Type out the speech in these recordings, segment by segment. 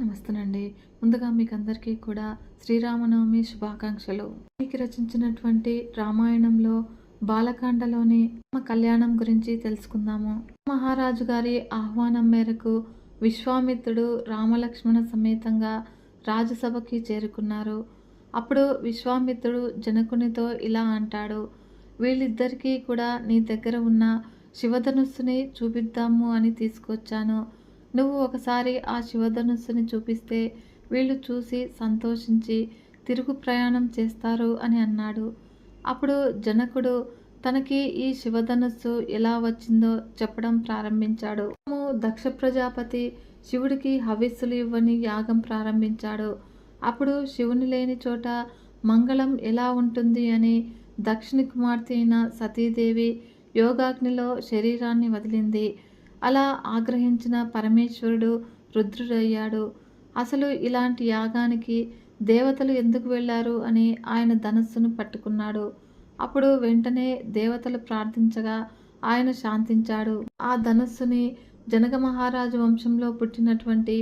నమస్తేనండి. ముందుగా మీకు అందరికీ కూడా శ్రీరామనవమి శుభాకాంక్షలు. మీకు రచించినటువంటి రామాయణంలో బాలకాండలోని రామ కళ్యాణం గురించి తెలుసుకుందాము. మహారాజు గారి ఆహ్వానం మేరకు విశ్వామిత్రుడు రామలక్ష్మణ సమేతంగా రాజసభకి చేరుకున్నారు. అప్పుడు విశ్వామిత్రుడు జనకునితో ఇలా అంటాడు వీళ్ళిద్దరికీ కూడా నీ దగ్గర ఉన్న శివధనుస్సుని చూపిద్దాము అని తీసుకొచ్చాను. నువ్వు ఒకసారి ఆ శివధనుస్సుని చూపిస్తే వీళ్ళు చూసి సంతోషించి తిరుగు ప్రయాణం చేస్తారు అని అన్నాడు. అప్పుడు జనకుడు తనకి ఈ శివధనుస్సు ఎలా వచ్చిందో చెప్పడం ప్రారంభించాడు. దక్ష ప్రజాపతి శివుడికి హవిస్సులు ఇవ్వని యాగం ప్రారంభించాడు. అప్పుడు శివుని లేని చోట మంగళం ఎలా ఉంటుంది అని దక్షిణ కుమార్తె అయిన సతీదేవి యోగాగ్నిలో శరీరాన్ని వదిలింది. అలా ఆగ్రహించిన పరమేశ్వరుడు రుద్రుడయ్యాడు. అసలు ఇలాంటి యాగానికి దేవతలు ఎందుకు వెళ్ళారు అని ఆయన ధనస్సును పట్టుకున్నాడు. అప్పుడు వెంటనే దేవతలు ప్రార్థించగా ఆయన శాంతించాడు. ఆ ధనస్సుని జనక మహారాజు వంశంలో పుట్టినటువంటి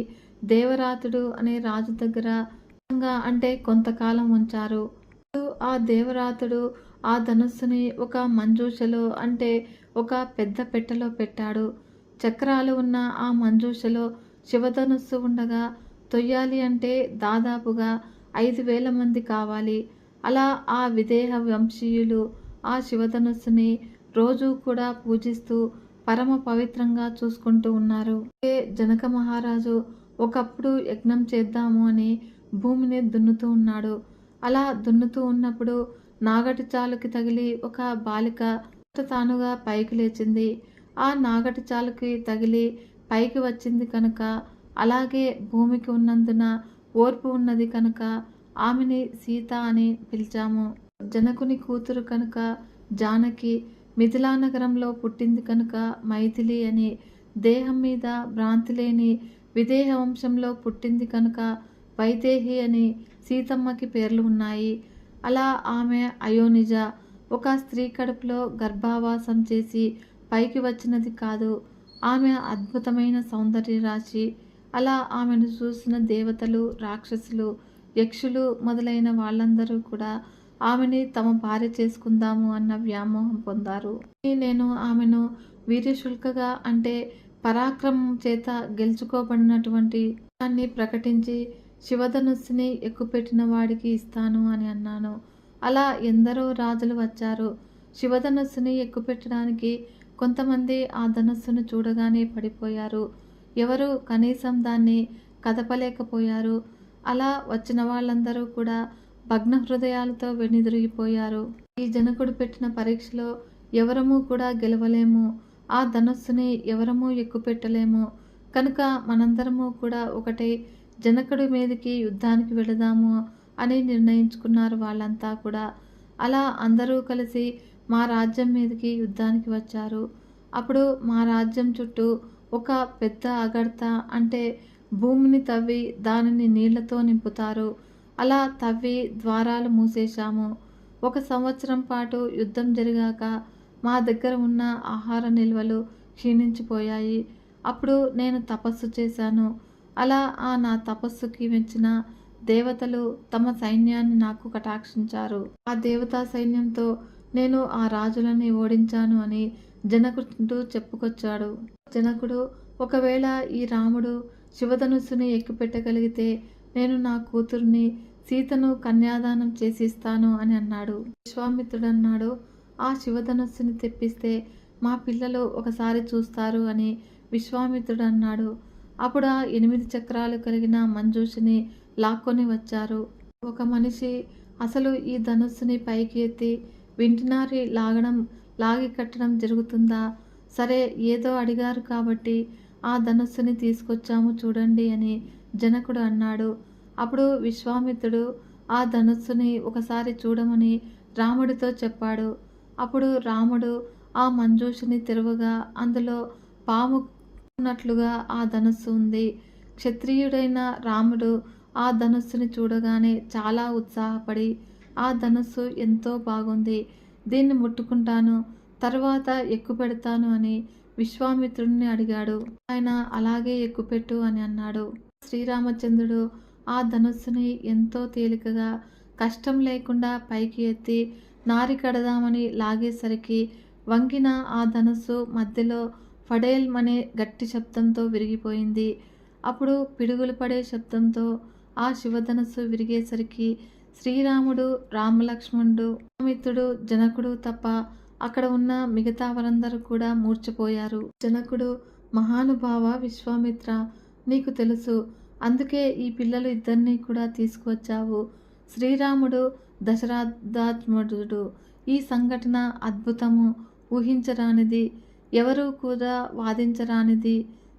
దేవరాతుడు అనే రాజు దగ్గర అంటే కొంతకాలం ఉంచారు. ఆ దేవరాతుడు ఆ ధనుస్సుని ఒక మంజూషలో అంటే ఒక పెద్ద పెట్టెలో పెట్టాడు. చక్రాలు ఉన్న ఆ మంజూషలో శివధనుస్సు ఉండగా తొయ్యాలి అంటే దాదాపుగా ఐదు వేల మంది కావాలి. అలా ఆ విదేహ వంశీయులు ఆ శివధనుస్సుని రోజు కూడా పూజిస్తూ పరమ పవిత్రంగా చూసుకుంటూ ఉన్నారు. జనక మహారాజు ఒకప్పుడు యజ్ఞం చేద్దాము అని భూమిని దున్నుతూ ఉన్నాడు. అలా దున్నుతూ ఉన్నప్పుడు నాగటి చాలుకి తగిలి ఒక బాలిక తానుగా పైకి లేచింది. ఆ నాగటి చాలుకి తగిలి పైకి వచ్చింది కనుక అలాగే భూమికి ఉన్నందున ఓర్పు ఉన్నది కనుక ఆమెని సీత అని పిలిచాము. జనకుని కూతురు కనుక జానకి మిథిలా నగరంలో పుట్టింది కనుక మైథిలి అని దేహం మీద భ్రాంతి లేని విదేహ వంశంలో పుట్టింది కనుక వైదేహి అని సీతమ్మకి పేర్లు ఉన్నాయి. అలా ఆమె అయోనిజ ఒక స్త్రీ కడుపులో గర్భావాసం చేసి పైకి వచ్చినది కాదు. ఆమె అద్భుతమైన సౌందర్య రాశి. అలా ఆమెను చూసిన దేవతలు రాక్షసులు యక్షులు మొదలైన వాళ్ళందరూ కూడా ఆమెని తమ భార్య చేసుకుందాము అన్న వ్యామోహం పొందారు. నేను ఆమెను వీర్యశుల్కగా అంటే పరాక్రమం చేత గెలుచుకోబడినటువంటి దాన్ని ప్రకటించి శివధనుస్సుని ఎక్కుపెట్టిన వాడికి ఇస్తాను అని అన్నాను. అలా ఎందరో రాజులు వచ్చారు. శివధనుస్సుని ఎక్కుపెట్టడానికి కొంతమంది ఆ ధనస్సును చూడగానే పడిపోయారు. ఎవరు కనీసం దాన్ని కదపలేకపోయారు. అలా వచ్చిన వాళ్ళందరూ కూడా భగ్న హృదయాలతో వెనుదిరిగిపోయారు. ఈ జనకుడు పెట్టిన పరీక్షలో ఎవరము కూడా గెలవలేము. ఆ ధనస్సుని ఎవరము ఎక్కుపెట్టలేము. కనుక మనందరము కూడా ఒకటే జనకుడి మీదకి యుద్ధానికి వెళదాము అని నిర్ణయించుకున్నారు వాళ్ళంతా కూడా. అలా అందరూ కలిసి మా రాజ్యం మీదకి యుద్ధానికి వచ్చారు. అప్పుడు మా రాజ్యం చుట్టూ ఒక పెద్ద అగడత అంటే భూమిని తవ్వి దానిని నీళ్ళతో నింపుతారు. అలా తవ్వి ద్వారాలు మూసేశాము. ఒక సంవత్సరం పాటు యుద్ధం జరిగాక మా దగ్గర ఉన్న ఆహార నిల్వలు క్షీణించిపోయాయి. అప్పుడు నేను తపస్సు చేశాను. అలా ఆ నా తపస్సుకి మెచ్చిన దేవతలు తమ సైన్యాన్ని నాకు కటాక్షించారు. ఆ దేవతా సైన్యంతో నేను ఆ రాజులని ఓడించాను అని జనకుడు చెప్పుకొచ్చాడు. జనకుడు ఒకవేళ ఈ రాముడు శివధనుస్సుని ఎక్కుపెట్టగలిగితే నేను నా కూతుర్ని సీతను కన్యాదానం చేసిస్తాను అని అన్నాడు. విశ్వామిత్రుడు అన్నాడు ఆ శివధనుస్సుని తెప్పిస్తే మా పిల్లలు ఒకసారి చూస్తారు అని విశ్వామిత్రుడు అన్నాడు అప్పుడు ఆ ఎనిమిది చక్రాలు కలిగిన మంజూషిని లాక్కొని వచ్చారు. ఒక మనిషి అసలు ఈ ధనుస్సుని పైకి ఎత్తి వింటినారి లాగడం లాగి కట్టడం జరుగుతుందా? సరే ఏదో అడిగారు కాబట్టి ఆ ధనుస్సుని తీసుకొచ్చాము చూడండి అని జనకుడు అన్నాడు. అప్పుడు విశ్వామిత్రుడు ఆ ధనుస్సుని ఒకసారి చూడమని రాముడితో చెప్పాడు. అప్పుడు రాముడు ఆ మంజూషుని తెరవగా అందులో పాము ఉన్నట్లుగా ఆ ధనుస్సు ఉంది. క్షత్రియుడైన రాముడు ఆ ధనుస్సుని చూడగానే చాలా ఉత్సాహపడి ఆ ధనుస్సు ఎంతో బాగుంది. దీన్ని ముట్టుకుంటాను తర్వాత ఎక్కుపెడతాను అని విశ్వామిత్రుడిని అడిగాడు. ఆయన అలాగే ఎక్కుపెట్టు అని అన్నాడు. శ్రీరామచంద్రుడు ఆ ధనుస్సుని ఎంతో తేలికగా కష్టం లేకుండా పైకి ఎత్తి నారి కడదామని లాగేసరికి వంగిన ఆ ధనుస్సు మధ్యలో ఫడేల్ అనే గట్టి శబ్దంతో విరిగిపోయింది. అప్పుడు పిడుగులు పడే శబ్దంతో ఆ శివధనస్సు విరిగేసరికి శ్రీరాముడు రామలక్ష్మణుడు మిత్రుడు జనకుడు తప్ప అక్కడ ఉన్న మిగతా వారందరూ కూడా మూర్చపోయారు జనకుడు మహానుభావ విశ్వామిత్ర నీకు తెలుసు అందుకే ఈ పిల్లలు ఇద్దరిని కూడా తీసుకువచ్చావు. శ్రీరాముడు దశరథాత్మజుడు ఈ సంఘటన అద్భుతము ఊహించరానిది ఎవరూ కూడా వాదించరానిది.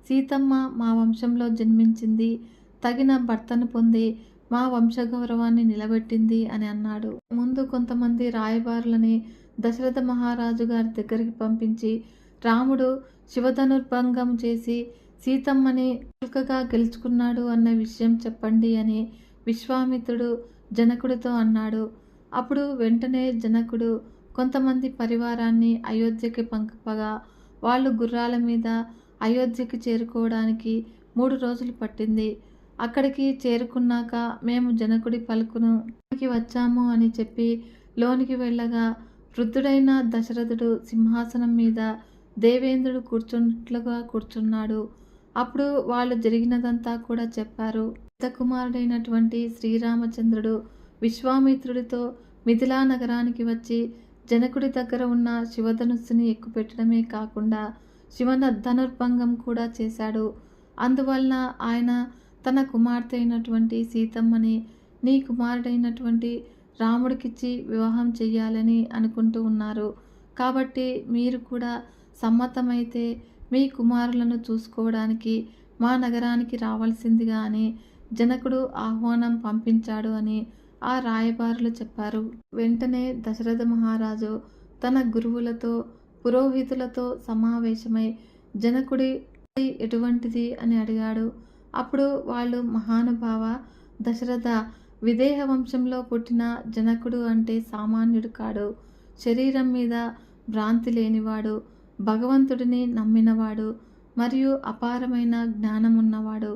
సీతమ్మ మా వంశంలో జన్మించింది తగిన భర్తను పొంది మా వంశగౌరవాన్ని నిలబెట్టింది అని అన్నాడు. ముందు కొంతమంది రాయబారులని దశరథ మహారాజు గారి దగ్గరికి పంపించి రాముడు శివధనుర్భంగం చేసి సీతమ్మని చులకగా గెలుచుకున్నాడు అన్న విషయం చెప్పండి అని విశ్వామిత్రుడు జనకుడితో అన్నాడు. అప్పుడు వెంటనే జనకుడు కొంతమంది పరివారాన్ని అయోధ్యకి పంపగా వాళ్ళు గుర్రాల మీద అయోధ్యకి చేరుకోవడానికి మూడు రోజులు పట్టింది. అక్కడికి చేరుకున్నాక మేము జనకుడి పలుకును వచ్చాము అని చెప్పి లోనికి వెళ్ళగా వృద్ధుడైన దశరథుడు సింహాసనం మీద దేవేంద్రుడు కూర్చున్నట్లుగా కూర్చున్నాడు. అప్పుడు వాళ్ళు జరిగినదంతా కూడా చెప్పారు. కుమారుడైనటువంటి శ్రీరామచంద్రుడు విశ్వామిత్రుడితో మిథిలా నగరానికి వచ్చి జనకుడి దగ్గర ఉన్న శివధనుస్సుని ఎక్కుపెట్టడమే కాకుండా శివన ధనుర్భంగం కూడా చేశాడు. అందువలన ఆయన తన కుమార్తె అయినటువంటి సీతమ్మని నీ కుమారుడైనటువంటి రాముడికిచ్చి వివాహం చెయ్యాలని అనుకుంటూ ఉన్నారు. కాబట్టి మీరు కూడా సమ్మతమైతే మీ కుమారులను చూసుకోవడానికి మా నగరానికి రావాల్సిందిగా అని జనకుడు ఆహ్వానం పంపించాడు అని ఆ రాయబారులు చెప్పారు. వెంటనే దశరథ మహారాజు తన గురువులతో పురోహితులతో సమావేశమై జనకుడి ఎటువంటిది అని అడిగాడు. అప్పుడు వాళ్ళు మహానుభావ దశరథ విదేహ వంశంలో పుట్టిన జనకుడు అంటే సామాన్యుడు కాడు. శరీరం మీద భ్రాంతి లేనివాడు భగవంతుడిని నమ్మినవాడు మరియు అపారమైన జ్ఞానం ఉన్నవాడు.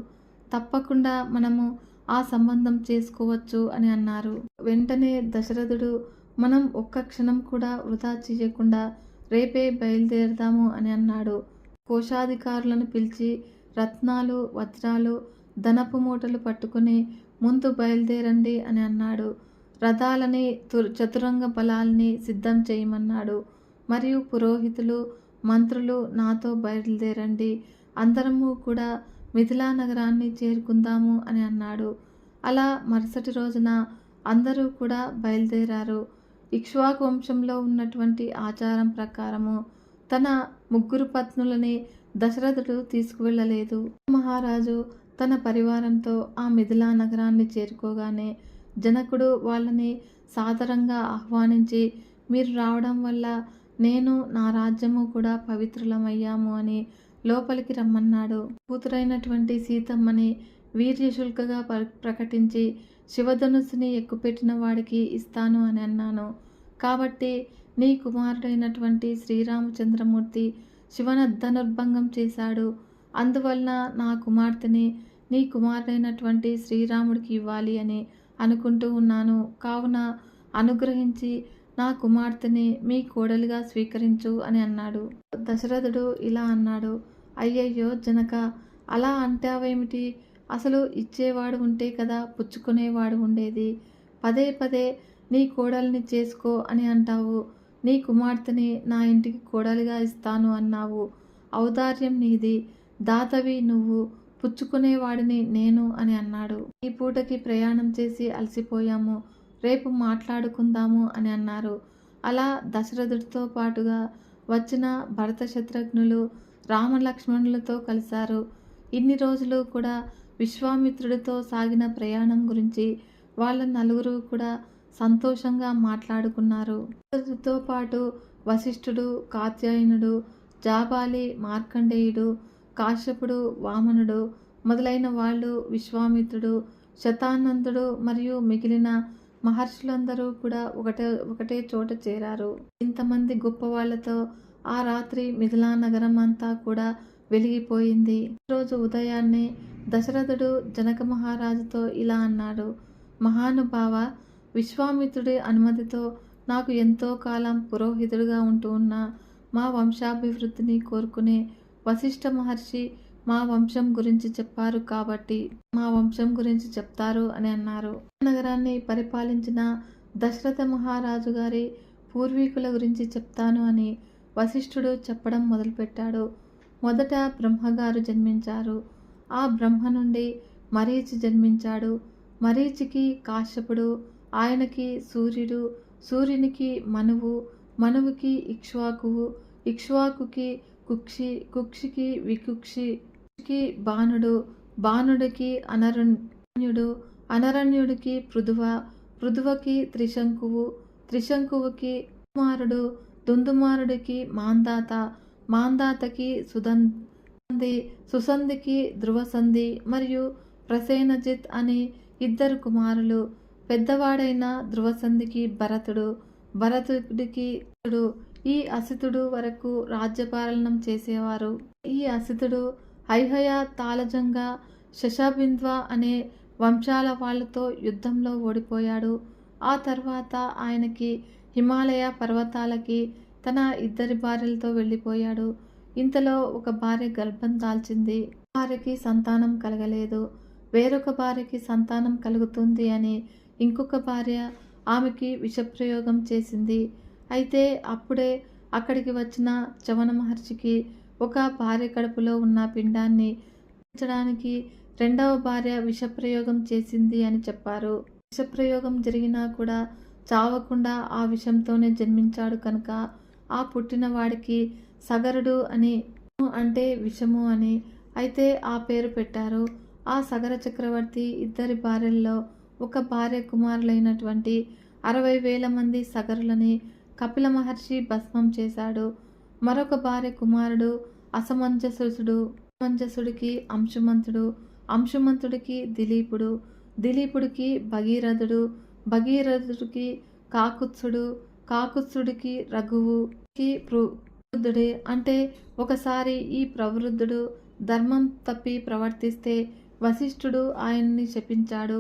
తప్పకుండా మనము ఆ సంబంధం చేసుకోవచ్చు అని అన్నారు. వెంటనే దశరథుడు మనం ఒక్క క్షణం కూడా వృధా చేయకుండా రేపే బయలుదేరదాము అని అన్నాడు. కోశాధికారులను పిలిచి రత్నాలు వజ్రాలు ధనపు మూటలు పట్టుకుని ముందు బయలుదేరండి అని అన్నాడు. రథాలని చతురంగ బలాల్ని సిద్ధం చేయమన్నాడు. మరియు పురోహితులు మంత్రులు నాతో బయలుదేరండి. అందరము కూడా మిథిలా నగరాన్ని చేరుకుందాము అని అన్నాడు. అలా మరుసటి రోజున అందరూ కూడా బయలుదేరారు. ఇక్ష్వాకు వంశంలో ఉన్నటువంటి ఆచారం ప్రకారము తన ముగ్గురు పత్నులని దశరథుడు తీసుకువెళ్ళలేదు. మహారాజు తన పరివారంతో ఆ మిథిలా నగరాన్ని చేరుకోగానే జనకుడు వాళ్ళని సాదరంగా ఆహ్వానించి మీరు రావడం వల్ల నేను నా రాజ్యము కూడా పవిత్రులమయ్యాము అని లోపలికి రమ్మన్నాడు. కూతురైనటువంటి సీతమ్మని వీర్యశుల్కగా ప్రకటించి శివధనుసుని ఎక్కుపెట్టిన వాడికి ఇస్తాను అని అన్నాను. కాబట్టి నీ కుమారుడైనటువంటి శ్రీరామచంద్రమూర్తి శివన ధనుర్భంగం చేశాడు. అందువలన నా కుమార్తెని నీ కుమారుడైనటువంటి శ్రీరాముడికి ఇవ్వాలి అని అనుకుంటూ ఉన్నాను. కావున అనుగ్రహించి నా కుమార్తెని మీ కోడలిగా స్వీకరించు అని అన్నాడు. దశరథుడు ఇలా అన్నాడు. అయ్యయ్యో జనక అలా అంటావేమిటి? అసలు ఇచ్చేవాడు ఉంటే కదా పుచ్చుకునేవాడు ఉండేది. పదే పదే నీ కోడల్ని చేసుకో అని అంటావు. నీ కుమార్తెని నా ఇంటికి కోడలిగా ఇస్తాను అన్నావు. ఔదార్యం నీది. దాతవి నువ్వు పుచ్చుకునేవాడిని నేను అని అన్నాడు. ఈ పూటకి ప్రయాణం చేసి అలసిపోయాము. రేపు మాట్లాడుకుందాము అని అన్నారు. అలా దశరథుడితో పాటుగా వచ్చిన భరత శత్రుఘ్నులు రామలక్ష్మణులతో కలిశారు. ఇన్ని రోజులు కూడా విశ్వామిత్రుడితో సాగిన ప్రయాణం గురించి వాళ్ళ నలుగురు కూడా సంతోషంగా మాట్లాడుకున్నారు. తో పాటు వశిష్ఠుడు కాత్యాయనుడు జాబాలి మార్కండేయుడు కాశ్యపుడు వామనుడు మొదలైన వాళ్ళు విశ్వామిత్రుడు శతానందుడు మరియు మిగిలిన మహర్షులందరూ కూడా ఒకటే ఒకటే చోట చేరారు. ఇంతమంది గొప్ప వాళ్ళతో ఆ రాత్రి మిథిలా నగరం అంతా కూడా వెలిగిపోయింది. రోజు ఉదయాన్నే దశరథుడు జనక మహారాజుతో ఇలా అన్నాడు మహానుభావ విశ్వామిత్రుడి అనుమతితో నాకు ఎంతో కాలం పురోహితుడిగా ఉంటూ ఉన్న మా వంశాభివృద్ధిని కోరుకునే వశిష్ఠ మహర్షి మా వంశం గురించి చెప్పారు కాబట్టి మా వంశం గురించి చెప్తారు అని అన్నారు. నగరాన్ని పరిపాలించిన దశరథ మహారాజు గారి పూర్వీకుల గురించి చెప్తాను అని వశిష్ఠుడు చెప్పడం మొదలుపెట్టాడు. మొదట బ్రహ్మగారు జన్మించారు. ఆ బ్రహ్మ నుండి మరీచి జన్మించాడు. మరీచికి కాశ్యపుడు ఆయనకి సూర్యుడు సూర్యునికి మనువు మనువుకి ఇక్ష్వాకువు ఇక్ష్వాకుకి కుక్షి కుక్షికి వికుక్షి బాణుడు బాణుడికి అనరణ్యుడు అనరణ్యుడికి పృథువ పృథువకి త్రిశంకువు త్రిశంకువుకి కుమారుడు దుందుమారుడికి మాందాత మాందాతకి సుదంది సుసంధికి ధ్రువసంధి మరియు ప్రసేనజిత్ అని ఇద్దరు కుమారులు. పెద్దవాడైన ధ్రువసంధికి భరతుడు భరతుడికి ఈ అసితుడు వరకు రాజ్యపాలనం చేసేవారు. ఈ అసితుడు ఐహయ తాళజంగ శశబింద్వ అనే వంశాల వాళ్ళతో యుద్ధంలో ఓడిపోయాడు. ఆ తర్వాత ఆయనకి హిమాలయ పర్వతాలకి తన ఇద్దరి భార్యలతో వెళ్ళిపోయాడు. ఇంతలో ఒక భార్య గర్భం దాల్చింది. భార్యకి సంతానం కలగలేదు. వేరొక భార్యకి సంతానం కలుగుతుంది అని ఇంకొక భార్య ఆమెకి విషప్రయోగం చేసింది. అయితే అప్పుడే అక్కడికి వచ్చిన చవన మహర్షికి ఒక భార్య కడుపులో ఉన్న పిండాన్ని ఉంచడానికి రెండవ భార్య విషప్రయోగం చేసింది అని చెప్పారు. విషప్రయోగం జరిగినా కూడా చావకుండా ఆ విషంతోనే జన్మించాడు కనుక ఆ పుట్టిన వాడికి సగరుడు అని అంటే విషము అని అయితే ఆ పేరు పెట్టారు. ఆ సగర చక్రవర్తి ఇద్దరి భార్యల్లో ఒక భార్య కుమారులైనటువంటి అరవై వేల మంది సగరులని కపిల మహర్షి భస్మం చేశాడు. మరొక భార్య కుమారుడు అసమంజసుడు అసమంజసుడికి అంశుమంతుడు అంశుమంతుడికి దిలీపుడు దిలీపుడికి భగీరథుడు భగీరథుడికి కాకుత్సుడు కాకుత్సుడికి రఘువుకి ప్రవృద్ధుడే అంటే ఒకసారి ఈ ప్రవృద్ధుడు ధర్మం తప్పి ప్రవర్తిస్తే వశిష్ఠుడు ఆయన్ని శపించాడు.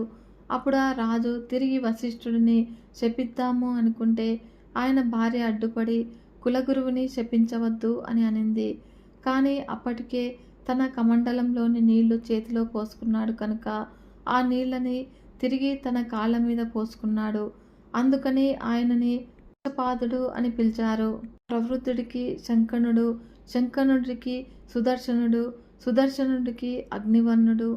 అప్పుడు ఆ రాజు తిరిగి వశిష్ఠుడిని శపిద్దాము అనుకుంటే ఆయన భార్య అడ్డుపడి కులగురువుని శపించవద్దు అని అనింది. కానీ అప్పటికే తన కమండలంలోని నీళ్ళు చేతిలో పోసుకున్నాడు కనుక ఆ నీళ్ళని తిరిగి తన కాళ్ళ మీద పోసుకున్నాడు. అందుకని ఆయనని పాదుడు అని పిలిచారు. ప్రవృద్ధుడికి శంకనుడు శంకనుడికి సుదర్శనుడు సుదర్శనుడికి అగ్నివర్ణుడు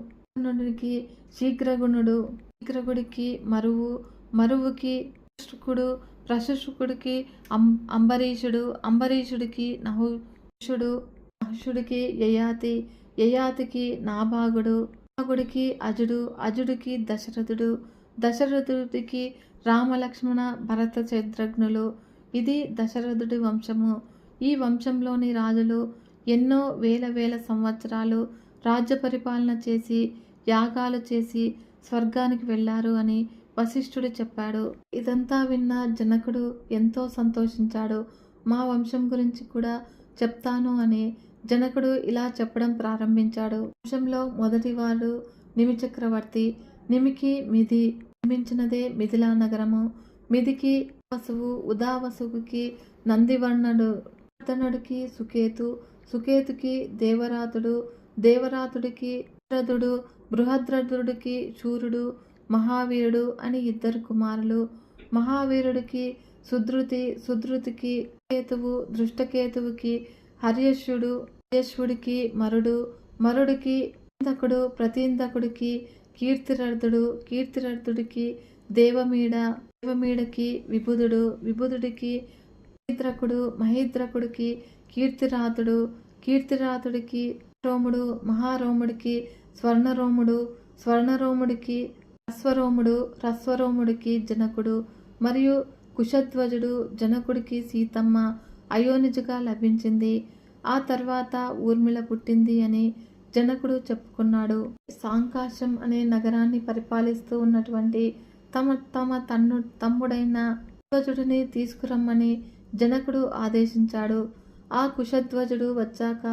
శీఘ్రగుణుడు. శీఘ్రగుడికి మరువు మరువుకి ప్రశుకుడు ప్రశుకుడికి అం అంబరీషుడు అంబరీషుడికి నహుషుడు నహుషుడికి యయాతి యయాతికి నాభాగుడు నాగుడికి అజుడు అజుడికి దశరథుడు దశరథుడికి రామలక్ష్మణ భరత చంద్రఘ్నులు ఇది దశరథుడి వంశము. ఈ వంశంలోని రాజులు ఎన్నో వేల వేల సంవత్సరాలు రాజ్య పరిపాలన చేసి యాగాలు చేసి స్వర్గానికి వెళ్ళారు అని వశిష్ఠుడు చెప్పాడు. ఇదంతా విన్న జనకుడు ఎంతో సంతోషించాడు. మా వంశం గురించి కూడా చెప్తాను అని జనకుడు ఇలా చెప్పడం ప్రారంభించాడు. వంశంలో మొదటివాడు నిమి చక్రవర్తి నిమికి మిది నిర్మించినదే మిథిలా నగరము. మిదికి వసువు ఉదావసువుకి నందివర్ణుడు అతనుడికి సుకేతు సుకేతుకి దేవరాతుడు దేవరాతుడికి రథుడు బృహద్రథుడికి శూరుడు మహావీరుడు అని ఇద్దరు కుమారులు. మహావీరుడికి సుధృతి సుధృతికి కేతువు దృష్టకేతువుకి హర్యశుడు హర్యశ్వుడికి మరుడు మరుడికి ఇందకుడు ప్రతీందకుడికి కీర్తిరథుడు కీర్తిరథుడికి దేవమీడ దేవమీడకి విబుధుడు విబుధుడికి మహీద్రకుడు మహీద్రకుడికి కీర్తిరాతుడు కీర్తిరాతుడికి రోముడు మహారోముడికి స్వర్ణరోముడు స్వర్ణరోముడికి అశ్వరోముడు రస్వరోముడికి జనకుడు మరియు కుశధ్వజుడు జనకుడికి సీతమ్మ అయోనిజుగా లభించింది. ఆ తర్వాత ఊర్మిళ పుట్టింది అని జనకుడు చెప్పుకున్నాడు. సాంకాశం అనే నగరాన్ని పరిపాలిస్తూ ఉన్నటువంటి తమ తమ తన్ను తమ్ముడైన ధ్వజుడిని తీసుకురమ్మని జనకుడు ఆదేశించాడు. ఆ కుశధ్వజుడు వచ్చాక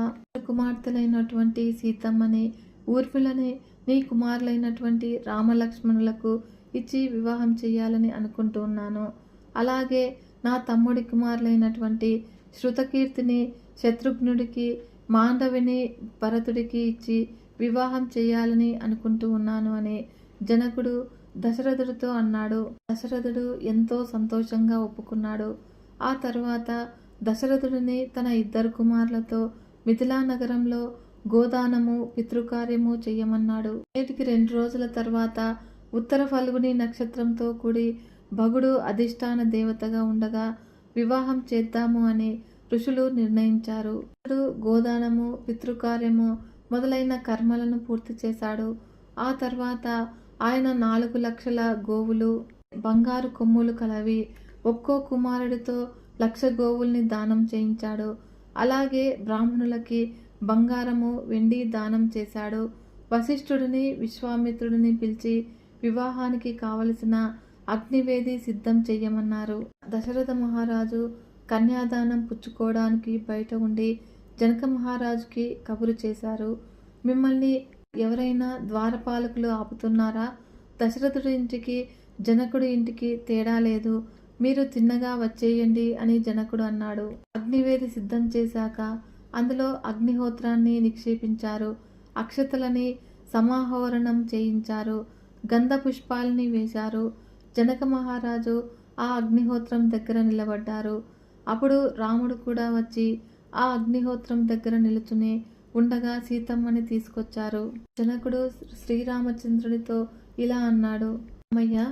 కుమార్తెలైనటువంటి సీతమ్మని ఊర్మిళనే నీ కుమారులైనటువంటి రామలక్ష్మణులకు ఇచ్చి వివాహం చేయాలని అనుకుంటున్నాను అలాగే నా తమ్ముడి కుమారులైనటువంటి శృతకీర్తిని శత్రుఘ్నుడికి మాండవిని భరతుడికి ఇచ్చి వివాహం చేయాలని అనుకుంటూ ఉన్నాను అని జనకుడు దశరథుడితో అన్నాడు. దశరథుడు ఎంతో సంతోషంగా ఒప్పుకున్నాడు. ఆ తర్వాత దశరథుడిని తన ఇద్దరు కుమారులతో మిథిలా నగరంలో గోదానము పితృకార్యము చెయ్యమన్నాడు నేటికి రెండు రోజుల తర్వాత ఉత్తర ఫల్గుని నక్షత్రంతో కూడి భగుడు అధిష్టాన దేవతగా ఉండగా వివాహం చేద్దాము అని ఋషులు నిర్ణయించారు. గోదానము పితృకార్యము మొదలైన కర్మలను పూర్తి చేశాడు. ఆ తర్వాత ఆయన నాలుగు లక్షల గోవులు బంగారు కొమ్ములు కలవి ఒక్కో కుమారుడితో లక్ష గోవుల్ని దానం చేయించాడు. అలాగే బ్రాహ్మణులకి బంగారము వెండి దానం చేశాడు. వశిష్ఠుడిని విశ్వామిత్రుడిని పిలిచి వివాహానికి కావలసిన అగ్నివేది సిద్ధం చెయ్యమన్నారు. దశరథ మహారాజు కన్యాదానం పుచ్చుకోవడానికి బయట ఉండి జనక మహారాజుకి కబురు చేశారు. మిమ్మల్ని ఎవరైనా ద్వారపాలకులు ఆపుతున్నారా? దశరథుడి ఇంటికి జనకుడి ఇంటికి తేడా లేదు. మీరు తిన్నగా వచ్చేయండి అని జనకుడు అన్నాడు. అగ్నివేది సిద్ధం చేశాక అందులో అగ్నిహోత్రాన్ని నిక్షేపించారు. అక్షతలని సమాహోరణం చేయించారు. గంధ పుష్పాలని వేశారు. జనక మహారాజు ఆ అగ్నిహోత్రం దగ్గర నిలబడ్డారు. అప్పుడు రాముడు కూడా వచ్చి ఆ అగ్నిహోత్రం దగ్గర నిలుచుని ఉండగా సీతమ్మని తీసుకొచ్చారు. జనకుడు శ్రీరామచంద్రుడితో ఇలా అన్నాడు అమ్మయ్య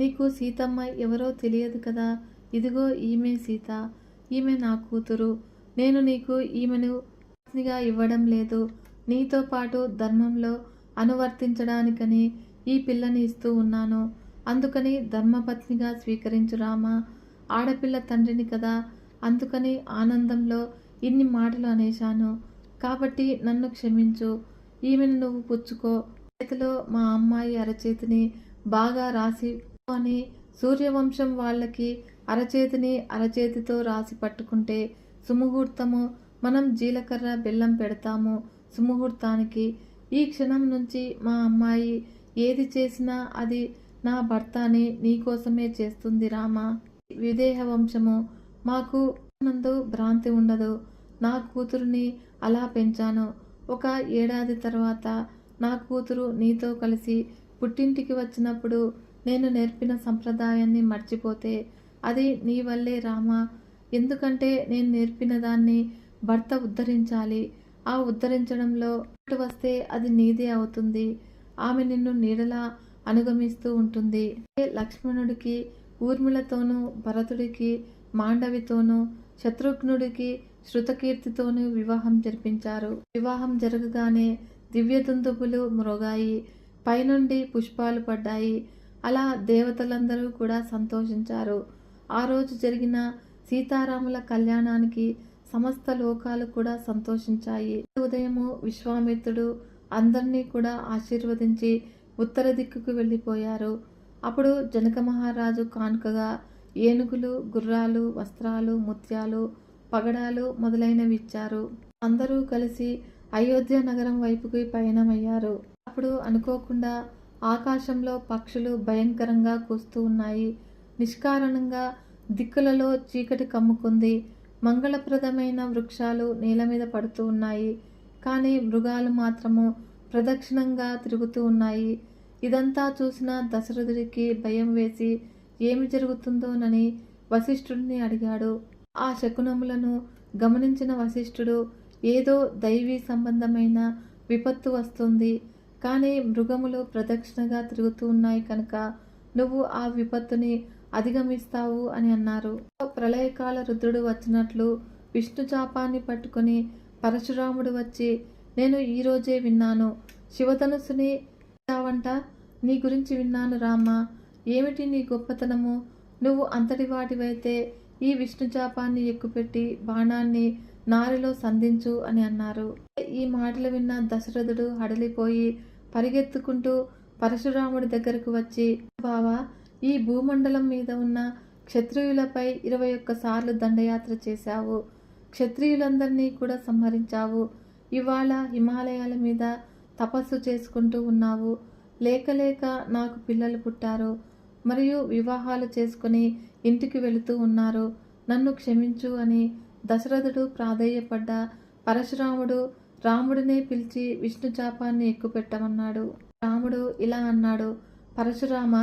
నీకు సీతమ్మ ఎవరో తెలియదు కదా? ఇదిగో ఈమె సీత. ఈమె నా కూతురు. నేను నీకు ఈమెను పత్నిగా ఇవ్వడం లేదు. నీతో పాటు ధర్మంలో అనువర్తించడానికని ఈ పిల్లని ఇస్తూ ఉన్నాను. అందుకని ధర్మపత్నిగా స్వీకరించు రామా. ఆడపిల్ల తండ్రిని కదా. అందుకని ఆనందంలో ఇన్ని మాటలు అనేశాను. కాబట్టి నన్ను క్షమించు. ఈమెను నువ్వు పుచ్చుకో. చేతిలో మా అమ్మాయి అరచేతిని బాగా రాసి అని సూర్యవంశం వాళ్ళకి అరచేతిని అరచేతితో రాసి పట్టుకుంటే సుముహూర్తము మనం జీలకర్ర బెల్లం పెడతాము. సుముహూర్తానికి ఈ క్షణం నుంచి మా అమ్మాయి ఏది చేసినా అది నా భర్త అని నీకోసమే చేస్తుంది రామా. విదేహ వంశము మాకు నందు భ్రాంతి ఉండదు. నా కూతురుని అలా పెంచాను. ఒక ఏడాది తర్వాత నా కూతురు నీతో కలిసి పుట్టింటికి వచ్చినప్పుడు నేను నేర్పిన సంప్రదాయాన్ని మర్చిపోతే అది నీ వల్లే రామా. ఎందుకంటే నేను నేర్పిన దాన్ని భర్త ఉద్ధరించాలి. ఆ ఉద్ధరించడంలో వస్తే అది నీదే అవుతుంది. ఆమె నిన్ను నీడలా అనుగమిస్తూ ఉంటుంది. లక్ష్మణుడికి ఊర్మిళతోనూ భరతుడికి మాండవితోనూ శత్రుఘ్నుడికి శృతకీర్తితోనూ వివాహం జరిపించారు. వివాహం జరగగానే దివ్యదుందుబులు మృగాయి. పైనుండి పుష్పాలు పడ్డాయి. అలా దేవతలందరూ కూడా సంతోషించారు. ఆ రోజు జరిగిన సీతారాముల కళ్యాణానికి సమస్త లోకాలు కూడా సంతోషించాయి. ఉదయము విశ్వామిత్రుడు అందరినీ కూడా ఆశీర్వదించి ఉత్తర దిక్కుకు వెళ్ళిపోయారు. అప్పుడు జనక మహారాజు కానుకగా ఏనుగులు గుర్రాలు వస్త్రాలు ముత్యాలు పగడాలు మొదలైనవి ఇచ్చారు. అందరూ కలిసి అయోధ్య నగరం వైపుకి పయనమయ్యారు. అప్పుడు అనుకోకుండా ఆకాశంలో పక్షులు భయంకరంగా కూస్తూ ఉన్నాయి. నిష్కారణంగా దిక్కులలో చీకటి కమ్ముకుంది. మంగళప్రదమైన వృక్షాలు నేల మీద పడుతూ ఉన్నాయి. కానీ మృగాలు మాత్రము ప్రదక్షిణంగా తిరుగుతూ ఉన్నాయి. ఇదంతా చూసిన దశరథుడికి భయం వేసి ఏమి జరుగుతుందోనని వశిష్ఠుడిని అడిగాడు. ఆ శకునములను గమనించిన వశిష్ఠుడు ఏదో దైవీ సంబంధమైన విపత్తు వస్తుంది. కానీ మృగములు ప్రదక్షిణగా తిరుగుతూ ఉన్నాయి కనుక నువ్వు ఆ విపత్తుని అధిగమిస్తావు అని అన్నారు. ప్రళయకాల రుద్రుడు వచ్చినట్లు విష్ణు చాపాన్ని పట్టుకొని పరశురాముడు వచ్చి నేను ఈరోజే విన్నాను. శివధనుసుని చావంట నీ గురించి విన్నాను రామా. ఏమిటి నీ గొప్పతనము? నువ్వు అంతటి వాటివైతే ఈ విష్ణు చాపాన్ని ఎక్కుపెట్టి బాణాన్ని నారిలో సంధించు అని అన్నారు. ఈ మాటలు విన్న దశరథుడు హడలిపోయి పరిగెత్తుకుంటూ పరశురాముడి దగ్గరకు వచ్చి బావా ఈ భూమండలం మీద ఉన్న క్షత్రియులపై ఇరవై ఒక్కసార్లు దండయాత్ర చేశావు. క్షత్రియులందరినీ కూడా సంహరించావు. ఇవాళ హిమాలయాల మీద తపస్సు చేసుకుంటూ ఉన్నావు. లేక లేక నాకు పిల్లలు పుట్టారు. మరియు వివాహాలు చేసుకుని ఇంటికి వెళుతూ ఉన్నారు. నన్ను క్షమించు అని దశరథుడు ప్రాధేయపడ్డ. పరశురాముడు రాముడినే పిలిచి విష్ణు చాపాన్ని ఎక్కుపెట్టమన్నాడు. రాముడు ఇలా అన్నాడు పరశురామ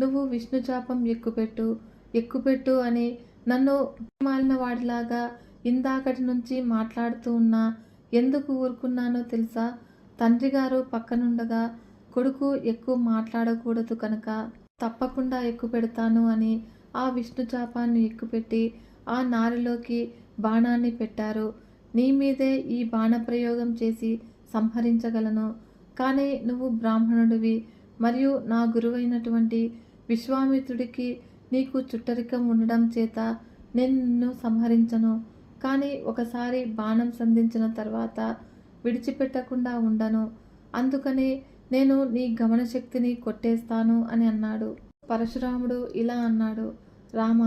నువ్వు విష్ణు చాపం ఎక్కుపెట్టు ఎక్కుపెట్టు అని నన్ను మాలిన వాడిలాగా ఇందాకటి నుంచి మాట్లాడుతూ ఉన్నా ఎందుకు ఊరుకున్నానో తెలుసా? తండ్రి గారు పక్కనుండగా కొడుకు ఎక్కువ మాట్లాడకూడదు కనుక తప్పకుండా ఎక్కువ పెడతాను అని ఆ విష్ణు చాపాన్ని ఎక్కుపెట్టి ఆ నారిలోకి బాణాన్ని పెట్టారు. నీ మీదే ఈ బాణప్రయోగం చేసి సంహరించగలను. కానీ నువ్వు బ్రాహ్మణుడివి మరియు నా గురువైనటువంటి విశ్వామిత్రుడికి నీకు చుట్టరికం ఉండడం చేత నేను నిన్ను సంహరించను. కానీ ఒకసారి బాణం సంధించిన తర్వాత విడిచిపెట్టకుండా ఉండను. అందుకని నేను నీ గమనశక్తిని కొట్టేస్తాను అని అన్నాడు. పరశురాముడు ఇలా అన్నాడు రామ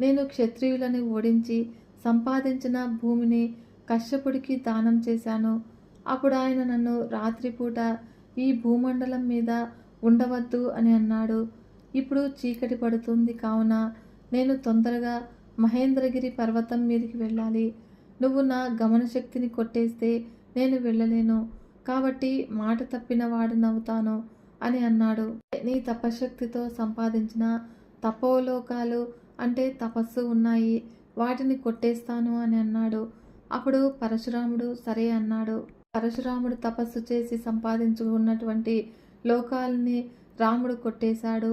నేను క్షత్రియులని ఓడించి సంపాదించిన భూమిని కశ్యపుడికి దానం చేశాను. అప్పుడు ఆయన నన్ను రాత్రిపూట ఈ భూమండలం మీద ఉండవద్దు అని అన్నాడు. ఇప్పుడు చీకటి పడుతుంది కావున నేను తొందరగా మహేంద్రగిరి పర్వతం మీదకి వెళ్ళాలి. నువ్వు నా గమనశక్తిని కొట్టేస్తే నేను వెళ్ళలేను. కాబట్టి మాట తప్పిన వాడినవుతాను అని అన్నాడు. నీ తపశక్తితో సంపాదించిన తపోలోకాలు అంటే తపస్సు ఉన్నాయి. వాటిని కొట్టేస్తాను అని అన్నాడు. అప్పుడు పరశురాముడు సరే అన్నాడు. పరశురాముడు తపస్సు చేసి సంపాదించుకున్నటువంటి లోకాలని రాముడు కొట్టేశాడు.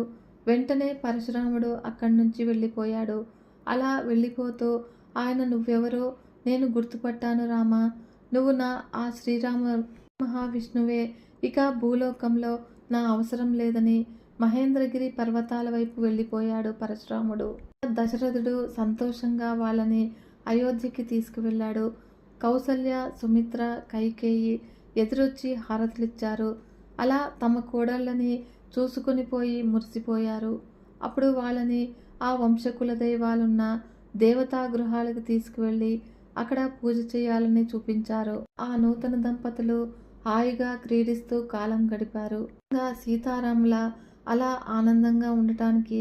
వెంటనే పరశురాముడు అక్కడి నుంచి వెళ్ళిపోయాడు. అలా వెళ్ళిపోతూ ఆయన నువ్వెవరో? నేను గుర్తుపట్టాను రామా. నువ్వు నా ఆ శ్రీరామ మహావిష్ణువే. ఇక భూలోకంలో నా అవసరం లేదని మహేంద్రగిరి పర్వతాల వైపు వెళ్ళిపోయాడు పరశురాముడు. దశరథుడు సంతోషంగా వాళ్ళని అయోధ్యకి తీసుకువెళ్ళాడు. కౌసల్య సుమిత్ర కైకేయి ఎదురొచ్చి హారతులిచ్చారు. అలా తమ కోడళ్ళని చూసుకుని పోయి మురిసిపోయారు. అప్పుడు వాళ్ళని ఆ వంశకుల దైవాలున్న దేవతా గృహాలకు తీసుకువెళ్ళి అక్కడ పూజ చేయాలని చూపించారు. ఆ నూతన దంపతులు హాయిగా క్రీడిస్తూ కాలం గడిపారు. ఇంకా సీతారాముల అలా ఆనందంగా ఉండటానికి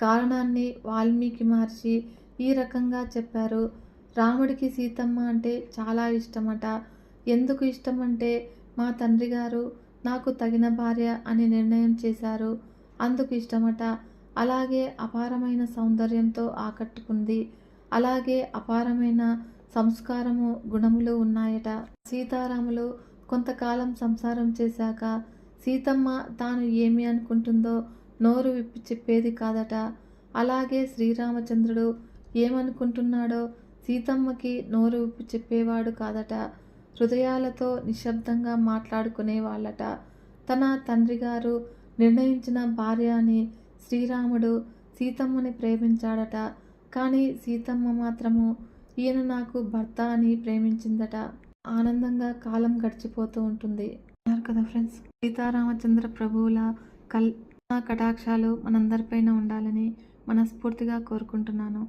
కారణాన్ని వాల్మీకి మహర్షి ఈ రకంగా చెప్పారు. రాముడికి సీతమ్మ అంటే చాలా ఇష్టమట. ఎందుకు ఇష్టమంటే మా తండ్రి గారు నాకు తగిన భార్య అని నిర్ణయం చేశారు. అందుకు ఇష్టమట. అలాగే అపారమైన సౌందర్యంతో ఆకట్టుకుంది. అలాగే అపారమైన సంస్కారము గుణములు ఉన్నాయట. సీతారాములు కొంతకాలం సంసారం చేశాక సీతమ్మ తాను ఏమి అనుకుంటుందో నోరు విప్పి చెప్పేది కాదట. అలాగే శ్రీరామచంద్రుడు ఏమనుకుంటున్నాడో సీతమ్మకి నోరు చెప్పేవాడు కాదట. హృదయాలతో నిశ్శబ్దంగా మాట్లాడుకునేవాళ్ళట. తన తండ్రి గారు నిర్ణయించిన భార్య అని శ్రీరాముడు సీతమ్మని ప్రేమించాడట. కానీ సీతమ్మ మాత్రము ఈయన నాకు భర్త అని ప్రేమించిందట. ఆనందంగా కాలం గడిచిపోతూ ఉంటుంది. అన్నారు కదా ఫ్రెండ్స్? సీతారామచంద్ర ప్రభువుల కల్ కటాక్షాలు మనందరిపైన ఉండాలని మనస్ఫూర్తిగా కోరుకుంటున్నాను.